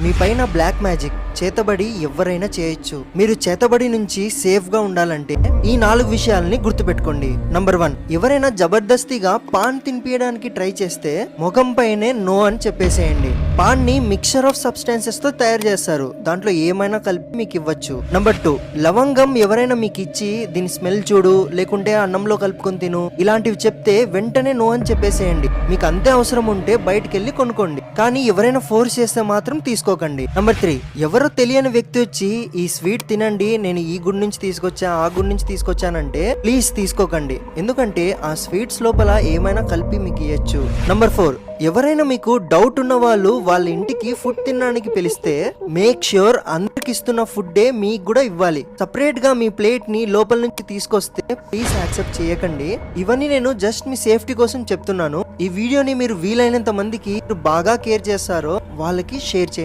మీ పైన black magic చేతబడి ఎవరైనా చేయొచ్చు. మీరు చేతబడి నుంచి సేఫ్గా ఉండాలంటే ఈ నాలుగు విషయాల్ని గుర్తుపెట్టుకోండి. నంబర్ వన్ ఎవరైనా జబర్దస్తిగా పాన్ తినిపించడానికి ట్రై చేస్తే ముఖం పైనే నో అని చెప్పేసేయండి. పాన్ని మిక్చర్ ఆఫ్ సబ్స్టాన్సెస్తో తయారు చేస్తారు. దాంట్లో ఏమైనా కలిపి మీకు ఇవ్వచ్చు. నంబర్ టూ లవంగం ఎవరైనా మీకు ఇచ్చి దీని స్మెల్ చూడు లేకుంటే అన్నంలో కలుపుకొని తిను ఇలాంటివి చెప్తే వెంటనే నో అని చెప్పేసేయండి. మీకు అంతే అవసరం ఉంటే బయటకెళ్ళి కొనుక్కోండి. కానీ ఎవరైనా ఫోర్స్ చేస్తే మాత్రం తీసుకోకండి. నంబర్ త్రీ ఎవరో తెలియని వ్యక్తి వచ్చి ఈ స్వీట్ తినండి నేను ఈ గుడి నుంచి తీసుకొచ్చా ఆ గుడి నుంచి తీసుకొచ్చానంటే ప్లీజ్ తీసుకోకండి. ఎందుకంటే ఆ స్వీట్స్ లోపల ఏమైనా కలిపి మీకు ఇవ్వచ్చు నంబర్ ఫోర్ ఎవరైనా మీకు డౌట్ ఉన్న వాళ్ళు వాళ్ళ ఇంటికి ఫుడ్ తినడానికి పిలిస్తే మేక్ ష్యూర్ అందరికి ఇస్తున్న ఫుడ్డే మీకు కూడా ఇవ్వాలి. సపరేట్గా మీ ప్లేట్ని లోపల నుంచి తీసుకొస్తే ప్లీజ్ యాక్సెప్ట్ చేయకండి. ఇవన్నీ నేను జస్ట్ మీ సేఫ్టీ కోసం చెప్తున్నాను. ఈ వీడియోని మీరు వీలైనంత మందికి బాగా కేర్ చేస్తారో వాళ్ళకి షేర్ చేయండి.